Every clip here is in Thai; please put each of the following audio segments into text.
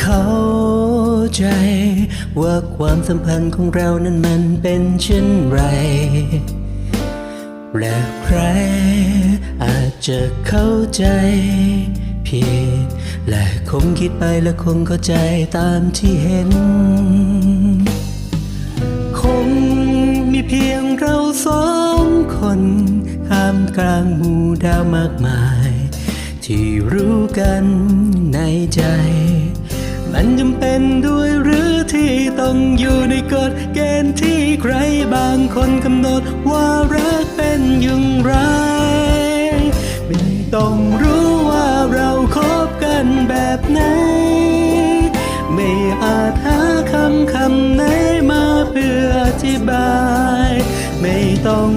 เข้าใจ ว่าความสัมพันธ์ของเรานั้นมันเป็นเช่นไร และใครอาจจะเข้าใจผิด และคงคิดไปและคงเข้าใจตามที่เห็น คงมีเพียงเราสองคนท่ามกลางหมู่ดาวมากมาย ที่รู้กันในใจ มันจำเป็นด้วยหรือที่ต้องอยู่ในกฎเกณฑ์ที่ใครบางคนกำหนดว่ารักเป็นอย่างไร ไม่ต้องรู้ว่าเราคบกันแบบไหน ไม่อาจหาคำคำไหนมาเพื่ออธิบาย ไม่ต้อง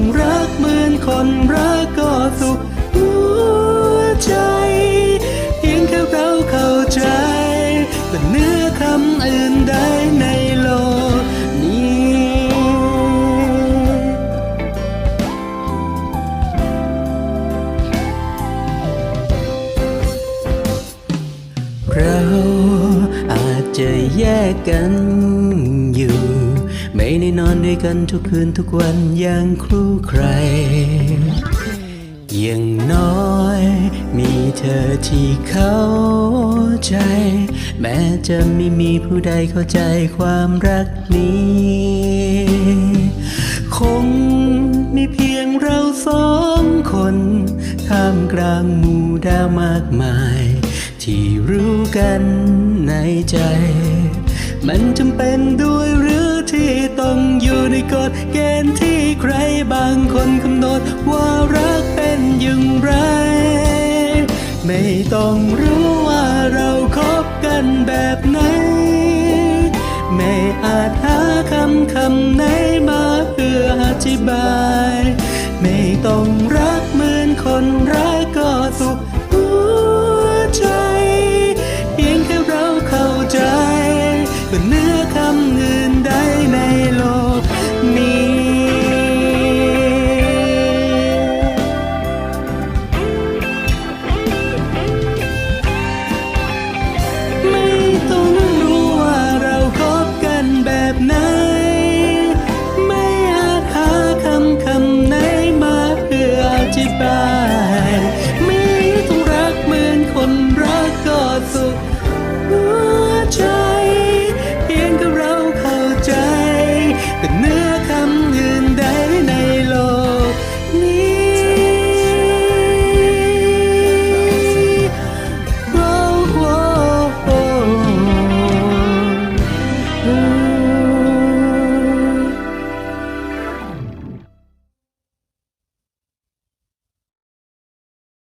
อาจจะแยกกันอยู่ ไม่ได้นอนด้วยกันทุกคืนทุกวันอย่างครูใครอย่างน้อย มีเธอที่เข้าใจ แม้จะไม่มีผู้ใดเข้าใจความรักนี้ คงมีเพียงเราสองคนท่ามกลางหมู่ดาวมากมาย ที่รู้ กันในใจ มันจำเป็นด้วยหรือที่ต้องอยู่ในกฎเกณฑ์ที่ใครบางคนกำหนดว่ารักเป็นอย่างไร ไม่ต้องรู้ว่าเราคบกันแบบไหน ไม่อาจหาคำคำไหนมาเพื่ออธิบาย ไม่ต้องรักเหมือนคนรักก็สุข เหนือคำอื่นใดใน